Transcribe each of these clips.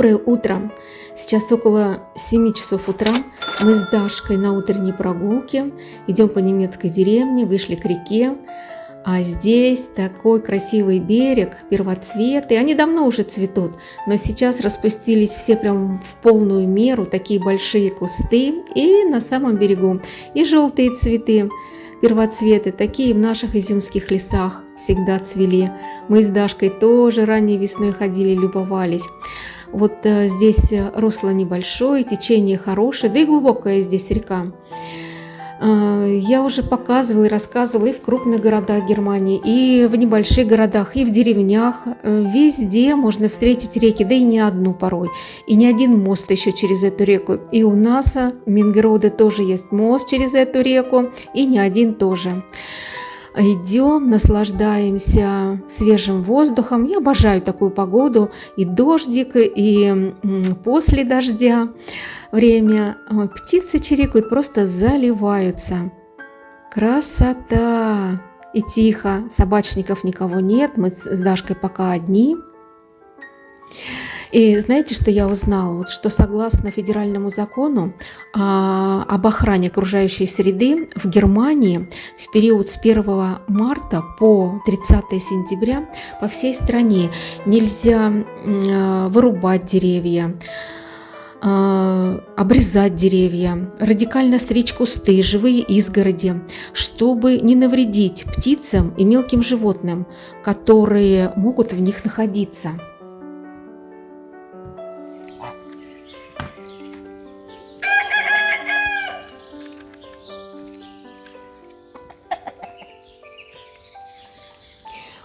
Доброе утро! Сейчас около 7 часов утра. Мы с Дашкой на утренней прогулке. Идем по немецкой деревне, вышли к реке. А здесь такой красивый берег, первоцветы. Они давно уже цветут, но сейчас распустились все прям в полную меру, такие большие кусты. И на самом берегу и желтые цветы, первоцветы, такие в наших изюмских лесах всегда цвели. Мы с Дашкой тоже ранней весной ходили, любовались. Вот э, здесь русло небольшое, течение хорошее, да и глубокая здесь река. Э, я уже показывала и рассказывала и в крупных городах Германии, и в небольших городах, и в деревнях. Э, везде можно встретить реки, да и не одну порой. И не один мост еще через эту реку. И у нас в Мингероде тоже есть мост через эту реку, и не один тоже идем, наслаждаемся свежим воздухом. Я обожаю такую погоду, и дождик, и после дождя время. Птицы чирикают, просто заливаются. Красота! И тихо, собачников никого нет, мы с Дашкой пока одни. И знаете, что я узнала? Вот что согласно федеральному закону а, об охране окружающей среды в Германии в период с 1 марта по 30 сентября по всей стране нельзя а, вырубать деревья, а, обрезать деревья, радикально стричь кусты, живые изгороди, чтобы не навредить птицам и мелким животным, которые могут в них находиться.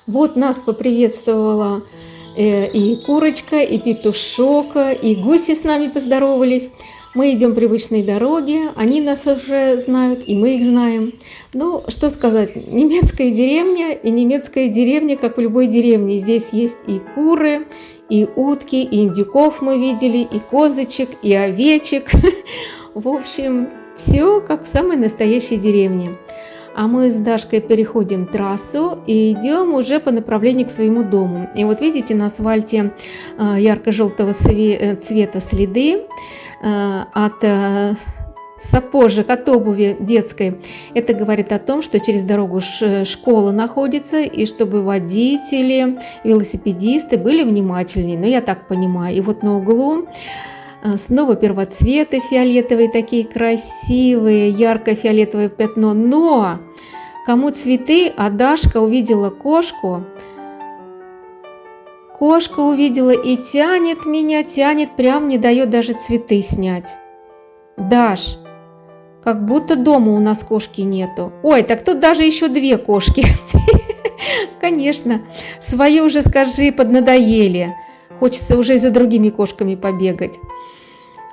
Вот нас поприветствовала э, и курочка, и петушок, и гуси с нами поздоровались. Мы идем привычной дороги, они нас уже знают, и мы их знаем. Ну, что сказать, немецкая деревня и немецкая деревня, как в любой деревне. Здесь есть и куры, и утки, и индюков мы видели, и козочек, и овечек. В общем, все как в самой настоящей деревне. А мы с Дашкой переходим трассу и идем уже по направлению к своему дому. И вот видите, на асфальте э, ярко-желтого э, цвета следы э, от сапожек от обуви детской. Это говорит о том, что через дорогу школа находится, и чтобы водители, велосипедисты были внимательнее. Но я так понимаю. И вот на углу снова первоцветы фиолетовые, такие красивые, ярко-фиолетовое пятно. Но Кому цветы, а Дашка увидела кошку. Кошка увидела и тянет меня, тянет, прям не дает даже цветы снять. Даш, как будто дома у нас кошки нету. Ой, так тут даже еще две кошки. Конечно, свои уже скажи, поднадоели. Хочется уже и за другими кошками побегать.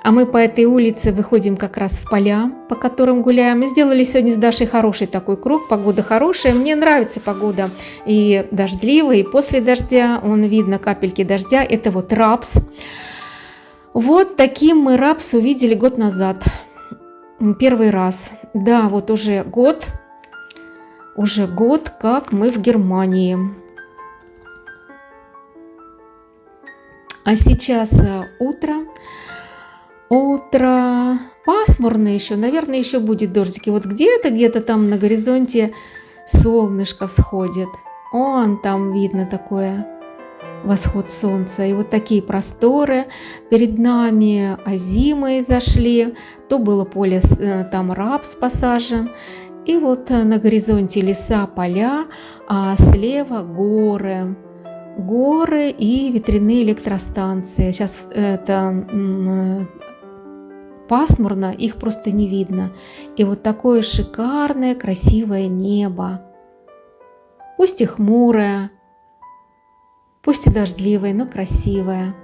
А мы по этой улице выходим как раз в поля, по которым гуляем. Мы сделали сегодня с Дашей хороший такой круг, погода хорошая. Мне нравится погода и дождливая, и после дождя. Он видно капельки дождя. Это вот рапс. Вот таким мы рапс увидели год назад. Первый раз. Да, вот уже год. Уже год, как мы в Германии. А сейчас э, утро. Утро пасмурно еще, наверное, еще будет дождик. И вот где-то, где-то там на горизонте солнышко всходит. Он там видно такое восход солнца. И вот такие просторы перед нами, а зимы зашли. То было поле, э, там рапс посажен. И вот э, на горизонте леса, поля, а слева горы. Горы и ветряные электростанции. Сейчас это пасмурно, их просто не видно. И вот такое шикарное, красивое небо. Пусть и хмурое, пусть и дождливое, но красивое.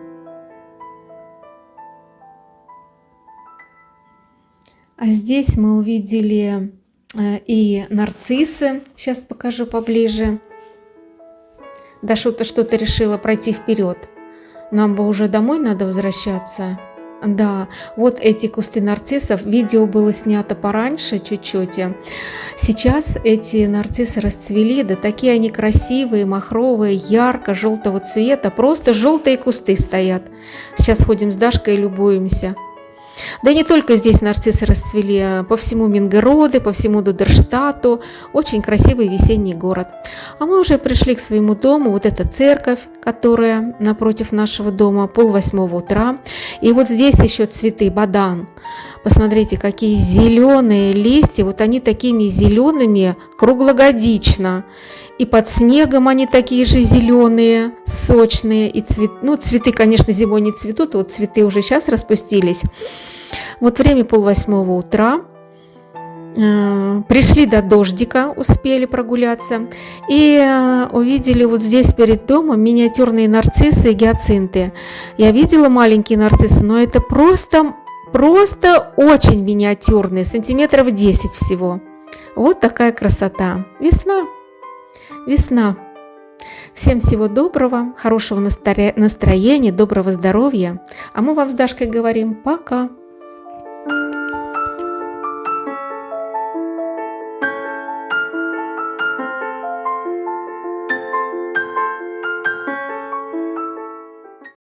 А здесь мы увидели э, и нарциссы. Сейчас покажу поближе. Да что-то что-то решила пройти вперед. Нам бы уже домой надо возвращаться. Да, вот эти кусты нарциссов. Видео было снято пораньше чуть-чуть. Сейчас эти нарциссы расцвели, да такие они красивые, махровые, ярко-желтого цвета. Просто желтые кусты стоят. Сейчас ходим с Дашкой и любуемся. Да и не только здесь нарциссы расцвели, а по всему Мингороде, по всему Дудерштату. Очень красивый весенний город. А мы уже пришли к своему дому. Вот эта церковь, которая напротив нашего дома, пол восьмого утра. И вот здесь еще цветы бадан. Посмотрите, какие зеленые листья. Вот они такими зелеными круглогодично. И под снегом они такие же зеленые, сочные. И цвет... ну, цветы, конечно, зимой не цветут, вот цветы уже сейчас распустились. Вот время полвосьмого утра. Э, пришли до дождика, успели прогуляться. И э, увидели вот здесь перед домом миниатюрные нарциссы и гиацинты. Я видела маленькие нарциссы, но это просто, просто очень миниатюрные, сантиметров 10 всего. Вот такая красота. Весна. Весна. Всем всего доброго, хорошего настроения, доброго здоровья. А мы вам с Дашкой говорим пока. Bye.